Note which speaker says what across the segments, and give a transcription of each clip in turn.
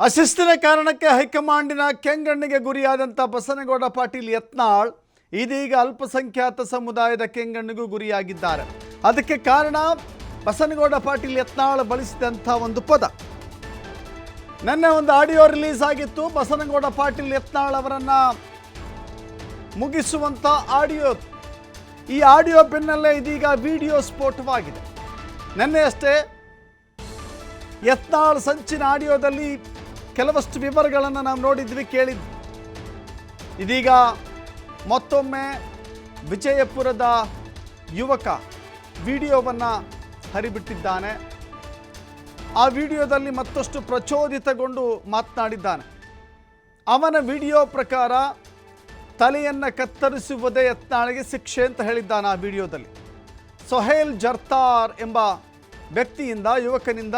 Speaker 1: ಅಶಿಸ್ತಿನ ಕಾರಣಕ್ಕೆ ಹೈಕಮಾಂಡಿನ ಕೆಂಗಣ್ಣಿಗೆ ಗುರಿಯಾದಂಥ ಬಸನಗೌಡ ಪಾಟೀಲ್ ಯತ್ನಾಳ್ ಇದೀಗ ಅಲ್ಪಸಂಖ್ಯಾತ ಸಮುದಾಯದ ಕೆಂಗಣ್ಣಿಗೂ ಗುರಿಯಾಗಿದ್ದಾರೆ. ಅದಕ್ಕೆ ಕಾರಣ ಬಸನಗೌಡ ಪಾಟೀಲ್ ಯತ್ನಾಳ್ ಬಳಸಿದಂಥ ಒಂದು ಪದ. ನಿನ್ನೆ ಒಂದು ಆಡಿಯೋ ರಿಲೀಸ್ ಆಗಿತ್ತು. ಬಸನಗೌಡ ಪಾಟೀಲ್ ಯತ್ನಾಳ್ ಅವರನ್ನ ಮುಗಿಸುವಂಥ ಆಡಿಯೋ. ಈ ಆಡಿಯೋ ಬೆನ್ನಲ್ಲೇ ಇದೀಗ ವಿಡಿಯೋ ಸ್ಫೋಟವಾಗಿದೆ. ನಿನ್ನೆ ಅಷ್ಟೇ ಯತ್ನಾಳ್ ಸಂಚಿನ ಆಡಿಯೋದಲ್ಲಿ ಕೆಲವಷ್ಟು ವಿವರಗಳನ್ನು ನಾವು ನೋಡಿದ್ವಿ, ಕೇಳಿದ್ವಿ. ಇದೀಗ ಮತ್ತೊಮ್ಮೆ ವಿಜಯಪುರದ ಯುವಕ ವಿಡಿಯೋವನ್ನು ಹರಿಬಿಟ್ಟಿದ್ದಾನೆ. ಆ ವಿಡಿಯೋದಲ್ಲಿ ಮತ್ತಷ್ಟು ಪ್ರಚೋದಿತಗೊಂಡು ಮಾತನಾಡಿದ್ದಾನೆ. ಅವನ ವಿಡಿಯೋ ಪ್ರಕಾರ ತಲೆಯನ್ನು ಕತ್ತರಿಸುವುದೇ ಯತ್ನಾಳಿಗೆ ಶಿಕ್ಷೆ ಅಂತ ಹೇಳಿದ್ದಾನೆ ಆ ವಿಡಿಯೋದಲ್ಲಿ. ಸೊಹೇಲ್ ಜರ್ತಾರ್ ಎಂಬ ವ್ಯಕ್ತಿಯಿಂದ, ಯುವಕನಿಂದ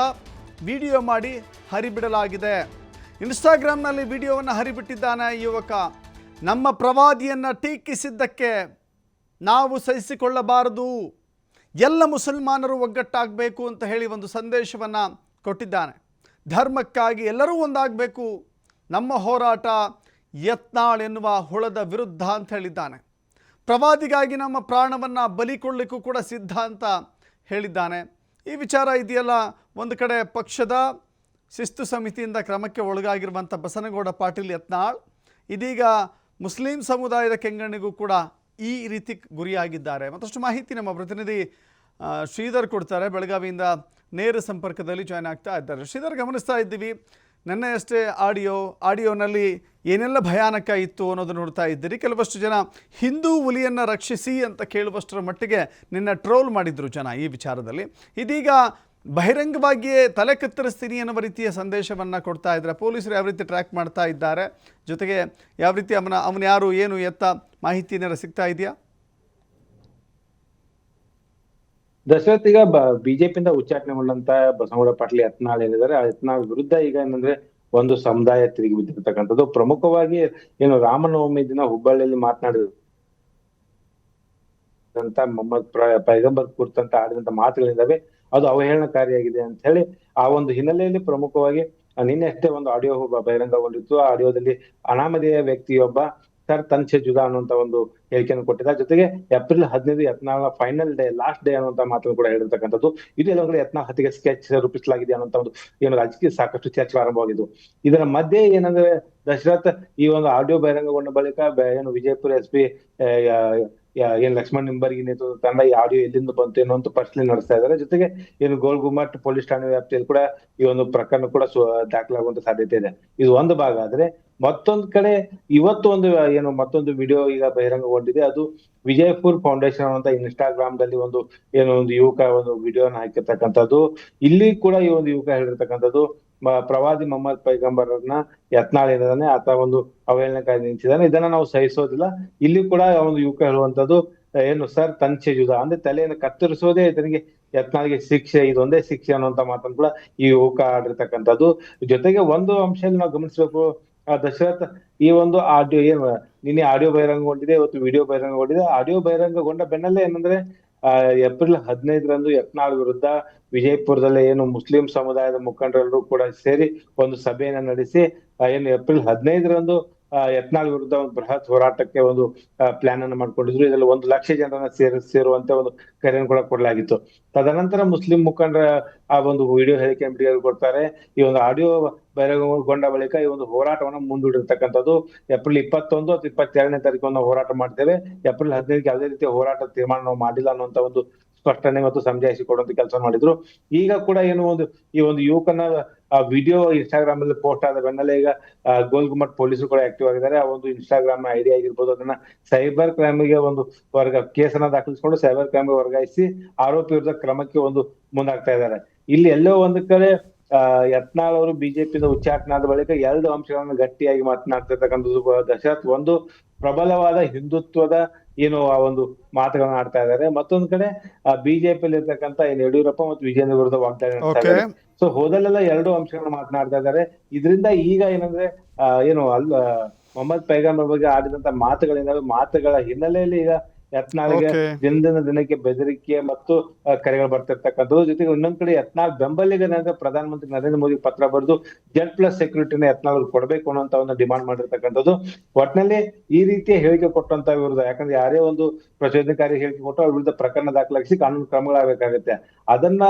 Speaker 1: ವಿಡಿಯೋ ಮಾಡಿ ಹರಿಬಿಡಲಾಗಿದೆ. ಇನ್ಸ್ಟಾಗ್ರಾಮ್ನಲ್ಲಿ ವಿಡಿಯೋವನ್ನು ಹರಿಬಿಟ್ಟಿದ್ದಾನೆ ಯುವಕ. ನಮ್ಮ ಪ್ರವಾದಿಯನ್ನು ಟೀಕಿಸಿದ್ದಕ್ಕೆ ನಾವು ಸಹಿಸಿಕೊಳ್ಳಬಾರದು. ಎಲ್ಲ ಮುಸಲ್ಮಾನರು ಒಗ್ಗಟ್ಟಾಗಬೇಕು ಅಂತ ಹೇಳಿ ಒಂದು ಸಂದೇಶವನ್ನು ಕೊಟ್ಟಿದ್ದಾನೆ. ಧರ್ಮಕ್ಕಾಗಿ ಎಲ್ಲರೂ ಒಂದಾಗಬೇಕು. ನಮ್ಮ ಹೋರಾಟ ಯತ್ನಾಳ್ ಎನ್ನುವ ಹುಳದ ವಿರುದ್ಧ ಅಂತ ಹೇಳಿದ್ದಾನೆ. ಪ್ರವಾದಿಗಾಗಿ ನಮ್ಮ ಪ್ರಾಣವನ್ನು ಬಲಿಕೊಳ್ಳಿಕ್ಕೂ ಕೂಡ ಸಿದ್ಧ ಅಂತ ಹೇಳಿದ್ದಾನೆ. ಈ ವಿಚಾರ ಇದೆಯಲ್ಲ? ಒಂದು ಕಡೆ ಪಕ್ಷದ ಶಿಸ್ತು ಸಮಿತಿಯಿಂದ ಕ್ರಮಕ್ಕೆ ಒಳಗಾಗಿರುವಂಥ ಬಸನಗೌಡ ಪಾಟೀಲ್ ಯತ್ನಾಳ್, ಇದೀಗ ಮುಸ್ಲಿಂ ಸಮುದಾಯದ ಕೆಂಗಣ್ಣಿಗೂ ಕೂಡ ಈ ರೀತಿ ಗುರಿಯಾಗಿದ್ದಾರೆ. ಮತ್ತಷ್ಟು ಮಾಹಿತಿ ನಮ್ಮ ಪ್ರತಿನಿಧಿ ಶ್ರೀಧರ್ ಕೊಡ್ತಾರೆ. ಬೆಳಗಾವಿಯಿಂದ ನೇರ ಸಂಪರ್ಕದಲ್ಲಿ ಜಾಯ್ನ್ ಆಗ್ತಾ ಇದ್ದಾರೆ. ಶ್ರೀಧರ್, ಗಮನಿಸ್ತಾ ಇದ್ದೀವಿ. ನಿನ್ನೆಯಷ್ಟೇ ಆಡಿಯೋ, ಆಡಿಯೋನಲ್ಲಿ ಏನೆಲ್ಲ ಭಯಾನಕ ಇತ್ತು ಅನ್ನೋದನ್ನು ನೋಡ್ತಾ ಇದ್ದೀರಿ. ಕೆಲವಷ್ಟು ಜನ ಹಿಂದೂ ಹುಲಿಯನ್ನು ರಕ್ಷಿಸಿ ಅಂತ ಕೇಳುವಷ್ಟರ ಮಟ್ಟಿಗೆ ನಿನ್ನ ಟ್ರೋಲ್ ಮಾಡಿದ್ರು ಜನ ಈ ವಿಚಾರದಲ್ಲಿ. ಇದೀಗ ಬಹಿರಂಗವಾಗಿಯೇ ತಲೆ ಕತ್ತರಿಸ್ತೀನಿ ಅನ್ನೋ ರೀತಿಯ ಸಂದೇಶವನ್ನು ಕೊಡ್ತಾ ಇದ್ದಾರೆ. ಪೊಲೀಸರು ಯಾವ ರೀತಿ ಟ್ರ್ಯಾಕ್ ಮಾಡ್ತಾ ಇದ್ದಾರೆ? ಜೊತೆಗೆ ಯಾವ ರೀತಿ ಅವನ, ಅವನು ಯಾರು, ಏನು ಎತ್ತ ಮಾಹಿತಿ ಏನಾರು ಸಿಗ್ತಾ ಇದೆಯಾ?
Speaker 2: ದಶರಥ್ ಈಗ ಬಿಜೆಪಿಯಿಂದ ಉಚ್ಚಾಟನೆಗೊಂಡಂತ ಬಸವನಗೌಡ ಪಾಟೀಲ್ ಯತ್ನಾಳ್ ಏನಿದ್ದಾರೆ ಆ ಯತ್ನಾಳ್ ವಿರುದ್ಧ ಈಗ ಏನಂದ್ರೆ ಒಂದು ಸಮುದಾಯ ತಿರುಗಿ ಬಿದ್ದಿರ್ತಕ್ಕಂಥದ್ದು. ಪ್ರಮುಖವಾಗಿ ಏನು ರಾಮನವಮಿ ದಿನ ಹುಬ್ಬಳ್ಳಿಯಲ್ಲಿ ಮಾತನಾಡಿದ ಅಂತ ಮೊಹಮ್ಮದ್ ಪೈಗಂಬರ್ ಕುರಿತಂತ ಆಡಿದಂತ ಮಾತುಗಳಿದ್ದಾವೆ. ಅದು ಅವಹೇಳನಕಾರಿಯಾಗಿದೆ ಅಂತ ಹೇಳಿ ಆ ಒಂದು ಹಿನ್ನೆಲೆಯಲ್ಲಿ ಪ್ರಮುಖವಾಗಿ ನಿನ್ನೆ ಅಷ್ಟೇ ಒಂದು ಆಡಿಯೋ ಬಹಿರಂಗಗೊಂಡಿತ್ತು. ಆ ಆಡಿಯೋದಲ್ಲಿ ಅನಾಮಧೇಯ ವ್ಯಕ್ತಿಯೊಬ್ಬ ಸರ್ ತನ್ಸೆ ಜುಗ ಅನ್ನುವಂತ ಒಂದು ಹೇಳಿಕೆಯನ್ನು ಕೊಟ್ಟಿದ್ದ. ಜೊತೆಗೆ ಏಪ್ರಿಲ್ ಹದಿನೈದು Yatnal final day, last day ಅನ್ನುವಂತ ಮಾತನ್ನು ಕೂಡ ಹೇಳಿರ್ತಕ್ಕಂಥದ್ದು. ಇದು ಎಲ್ಲ ಯತ್ನ ಹತ್ತಿಗೆ ಸ್ಕೆಚ್ ರೂಪಿಸಲಾಗಿದೆ ಅನ್ನುವಂತ ಒಂದು ಏನು ರಾಜಕೀಯ ಸಾಕಷ್ಟು ಚರ್ಚೆ ಆರಂಭವಾಗಿದ್ದು. ಇದರ ಮಧ್ಯೆ ಏನಂದ್ರೆ ದಶರಥ್ ಈ ಒಂದು ಆಡಿಯೋ ಬಹಿರಂಗಗೊಂಡ ಬಳಿಕ ಏನು ವಿಜಯಪುರ ಎಸ್ ಪಿ ಏನ್ ಲಕ್ಷ್ಮಣ್ ನಿಂಬರ್ಗಿ ನೇತೃತ್ವದ ತಂಡ ಈ ಆಡಿಯೋ ಎಲ್ಲಿಂದ ಬಂತು ಅಂತ ಪರಿಶೀಲನೆ ನಡೆಸ್ತಾ ಇದಾರೆ. ಜೊತೆಗೆ ಏನು ಗೋಲ್ ಗುಮ್ಮಟ್ ಪೊಲೀಸ್ ಠಾಣೆ ವ್ಯಾಪ್ತಿಯಲ್ಲಿ ಕೂಡ ಈ ಒಂದು ಪ್ರಕರಣ ಕೂಡ ದಾಖಲಾಗುವಂತ ಸಾಧ್ಯತೆ ಇದೆ. ಇದು ಒಂದು ಭಾಗ. ಆದ್ರೆ ಮತ್ತೊಂದ್ ಕಡೆ ಇವತ್ತು ಒಂದು, ಏನು ಮತ್ತೊಂದು ವಿಡಿಯೋ ಈಗ ಬಹಿರಂಗಗೊಂಡಿದೆ. ಅದು ವಿಜಯಪುರ್ ಫೌಂಡೇಶನ್ ಅಂತ ಇನ್ಸ್ಟಾಗ್ರಾಮ್ ದಲ್ಲಿ ಒಂದು, ಏನೋ ಒಂದು ಯುವಕ ಒಂದು ವಿಡಿಯೋನ ಹಾಕಿರ್ತಕ್ಕಂಥದ್ದು. ಇಲ್ಲಿ ಕೂಡ ಈ ಒಂದು ಯುವಕ ಹೇಳಿರ್ತಕ್ಕಂಥದ್ದು ಪ್ರವಾದಿ ಮೊಹಮ್ಮದ್ ಪೈಗಂಬರನ್ನ ಯತ್ನಾಳ್ ಏನಿದಾನೆ ಆತ ಒಂದು ಅವಹೇಳನಕಾರಿ ನಿಂತಿದ್ದಾನೆ. ಇದನ್ನ ನಾವು ಸಹಿಸೋದಿಲ್ಲ. ಇಲ್ಲಿ ಕೂಡ ಒಂದು ಯುವಕ ಹೇಳುವಂತದ್ದು ಏನು ಸರ್ ತನ್ಚೆ ಜುದ ಅಂದ್ರೆ ತಲೆಯನ್ನು ಕತ್ತರಿಸೋದೇ ಇದನಿಗೆ ಯತ್ನಾಳಿಗೆ ಶಿಕ್ಷೆ, ಇದೊಂದೇ ಶಿಕ್ಷೆ ಅನ್ನುವಂತ ಮಾತನ್ನು ಕೂಡ ಈ ಯುವಕ ಆಡಿರ್ತಕ್ಕಂಥದ್ದು. ಜೊತೆಗೆ ಒಂದು ಅಂಶದಲ್ಲಿ ನಾವು ಗಮನಿಸಬೇಕು. ದಶರಥ್ ಈ ಒಂದು ಆಡಿಯೋ ಏನು, ನಿನ್ನೆ ಆಡಿಯೋ ಬಹಿರಂಗಗೊಂಡಿದೆ, ಇವತ್ತು ವಿಡಿಯೋ ಬಹಿರಂಗಗೊಂಡಿದೆ. ಆಡಿಯೋ ಬಹಿರಂಗಗೊಂಡ ಬೆನ್ನಲ್ಲೇ ಏನಂದ್ರೆ ಏಪ್ರಿಲ್ ಹದಿನೈದರಂದು ಯತ್ನಾಳ್ ವಿರುದ್ಧ ವಿಜಯಪುರದಲ್ಲಿ ಏನು ಮುಸ್ಲಿಂ ಸಮುದಾಯದ ಮುಖಂಡರೆಲ್ಲರೂ ಕೂಡ ಸೇರಿ ಒಂದು ಸಭೆಯನ್ನ ನಡೆಸಿ ಏನು ಏಪ್ರಿಲ್ ಹದಿನೈದರಂದು ಆ, ಯತ್ನಾಳ್ ವಿರುದ್ಧ ಒಂದು ಬೃಹತ್ ಹೋರಾಟಕ್ಕೆ ಒಂದು ಪ್ಲಾನ್ ಅನ್ನು ಮಾಡ್ಕೊಂಡಿದ್ರು. ಇದರಲ್ಲಿ ಒಂದು ಲಕ್ಷ ಜನರನ್ನ ಸೇರಿ, ಸೇರುವಂತೆ ಒಂದು ಕರೆಯನ್ನು ಕೂಡ ಕೊಡಲಾಗಿತ್ತು. ತದನಂತರ ಮುಸ್ಲಿಂ ಮುಖಂಡರ, ಆ ಒಂದು ವಿಡಿಯೋ ಹೇಳಿಕೆ ಮೀಡಿಯಾ ಕೊಡ್ತಾರೆ. ಈ ಒಂದು ಆಡಿಯೋ ಬಹಿರಂಗಗೊಂಡ ಬಳಿಕ ಈ ಒಂದು ಹೋರಾಟವನ್ನು ಮುಂದೂಡಿರ್ತಕ್ಕಂಥದ್ದು ಏಪ್ರಿಲ್ ಇಪ್ಪತ್ತೊಂದು ಅಥವಾ ಇಪ್ಪತ್ತೆರಡನೇ ತಾರೀಕು ಹೋರಾಟ ಮಾಡ್ತೇವೆ. ಏಪ್ರಿಲ್ ಹದಿನೈದಕ್ಕೆ ಯಾವುದೇ ರೀತಿಯ ಹೋರಾಟ ತೀರ್ಮಾನ ಮಾಡಿಲ್ಲ ಅನ್ನುವಂತ ಒಂದು ಸ್ಪಷ್ಟನೆ ಮತ್ತು ಸಮಜಾಯಿಸಿ ಕೊಡುವಂತ ಕೆಲಸ ಮಾಡಿದ್ರು. ಈಗ ಕೂಡ ಏನು ಒಂದು, ಈ ಒಂದು ಯುವಕನ ವಿಡಿಯೋ ಇನ್ಸ್ಟಾಗ್ರಾಮ್ ಅಲ್ಲಿ ಪೋಸ್ಟ್ ಆದ ಬೆನ್ನಲ್ಲೇ ಈಗ ಗೋಲ್ಗುಮಟ್ ಗೋಲ್ ಗುಮ್ಮಟ್ ಪೊಲೀಸರು ಕೂಡ ಆಕ್ಟಿವ್ ಆಗಿದ್ದಾರೆ. ಆ ಒಂದು ಇನ್ಸ್ಟಾಗ್ರಾಮ್ನ ಐಡಿ ಆಗಿರ್ಬೋದು, ಅದನ್ನ ಸೈಬರ್ ಕ್ರೈಮ್ಗೆ ಒಂದು ವರ್ಗ, ಕೇಸನ್ನ ದಾಖಲಿಸಿಕೊಂಡು ಸೈಬರ್ ಕ್ರೈಮ್ಗೆ ವರ್ಗಾಯಿಸಿ ಆರೋಪಿ ವಿರುದ್ಧ ಕ್ರಮಕ್ಕೆ ಒಂದು ಮುಂದಾಗ್ತಾ ಇದ್ದಾರೆ. ಇಲ್ಲಿ ಎಲ್ಲೋ ಒಂದು ಕಡೆ ಯತ್ನಾಳ್ ಅವರು ಬಿಜೆಪಿ ಉಚ್ಚಾಟನೆ ಆದ ಬಳಿಕ ಎರಡು ಅಂಶಗಳನ್ನು ಗಟ್ಟಿಯಾಗಿ ಮಾತನಾಡ್ತಿರ್ತಕ್ಕಂಥದ್ದು ದಶರಥ್. ಒಂದು ಪ್ರಬಲವಾದ ಹಿಂದುತ್ವದ ಏನು ಆ ಒಂದು ಮಾತುಗಳನ್ನ ಆಡ್ತಾ ಇದ್ದಾರೆ. ಮತ್ತೊಂದು ಕಡೆ ಆ ಬಿಜೆಪಿಯಲ್ಲಿ ಇರ್ತಕ್ಕಂಥ ಏನ್ ಯಡಿಯೂರಪ್ಪ ಮತ್ತು ವಿಜೇಂದ್ರ ವಿರುದ್ಧ ವಾಗ್ದಾಳಿ ಇದ್ದಾರೆ. ಸೊ ಹೋದಲ್ಲೆಲ್ಲ ಎರಡು ಅಂಶಗಳನ್ನ ಮಾತನಾಡ್ತಾ ಇದ್ದಾರೆ. ಇದರಿಂದ ಈಗ ಏನಂದ್ರೆ ಏನು ಅಲ್ ಮೊಹಮ್ಮದ್ ಪೈಗಂಬರ್ ಬಗ್ಗೆ ಆಡಿದಂತ ಮಾತುಗಳೇನಾದ್ರು ಮಾತುಗಳ ಹಿನ್ನೆಲೆಯಲ್ಲಿ ಈಗ
Speaker 1: Okay.
Speaker 2: ದಿನದಿಂದ ದಿನಕ್ಕೆ ಬೆದರಿಕೆ ಮತ್ತು ಕರೆಗಳು ಬರ್ತಿರ್ತಕ್ಕಂಥದ್ದು. ಜೊತೆಗೆ ಇನ್ನೊಂದ್ ಕಡೆ ಯತ್ನಾಳ್ ಬೆಂಬಲಿಗರಾದ ಪ್ರಧಾನಮಂತ್ರಿ ನರೇಂದ್ರ ಮೋದಿ ಪತ್ರ ಬರೆದು ಜೆಡ್ ಪ್ಲಸ್ ಸೆಕ್ಯೂರಿಟಿನ ಯತ್ನಾಳ್ ಕೊಡಬೇಕು ಅನ್ನುವಂತ ಒಂದು ಡಿಮಾಂಡ್ ಮಾಡಿರ್ತಕ್ಕಂಥದ್ದು. ಒಟ್ನಲ್ಲಿ ಈ ರೀತಿಯ ಹೇಳಿಕೆ ಕೊಟ್ಟಂತ ವಿರುದ್ಧ ಯಾಕಂದ್ರೆ ಯಾರೇ ಒಂದು ಪ್ರಚೋದನಕಾರಿ ಹೇಳಿಕೆ ಕೊಟ್ಟು ಅವ್ರ ವಿರುದ್ಧ ಪ್ರಕರಣ ದಾಖಲಾಗಿಸಿ ಕಾನೂನು ಕ್ರಮಗಳಾಗಬೇಕಾಗುತ್ತೆ. ಅದನ್ನ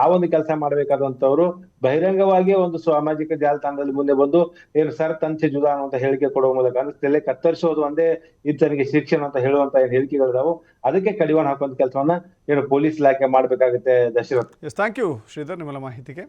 Speaker 2: ಆ ಒಂದು ಕೆಲಸ ಮಾಡಬೇಕಾದಂತವ್ರು ಬಹಿರಂಗವಾಗಿ ಒಂದು ಸಾಮಾಜಿಕ ಜಾಲತಾಣದಲ್ಲಿ ಮುಂದೆ ಬಂದು, ಏನು ಸರ್ ತಂಚೆ ಜುದಾ ಅಂತ ಹೇಳಿಕೆ ಕೊಡುವ ಮೂಲಕ, ಅಂದ್ರೆ ತಲೆ ಕತ್ತರಿಸೋದು ಒಂದೇ ಈತನಿಗೆ ಶಿಕ್ಷಣ ಅಂತ ಹೇಳುವಂತ ಏನ್ ಹೇಳಿಕೆಗಳಿದಾವು ಅದಕ್ಕೆ ಕಡಿವಾಣ ಹಾಕುವಂತ ಕೆಲಸವನ್ನ ಏನು ಪೊಲೀಸ್ ಇಲಾಖೆ ಮಾಡಬೇಕಾಗುತ್ತೆ ದಶರಥ್.
Speaker 1: ಥ್ಯಾಂಕ್ ಯು ಶ್ರೀಧರ್, ನಿಮ್ಮೆಲ್ಲ ಮಾಹಿತಿಗೆ.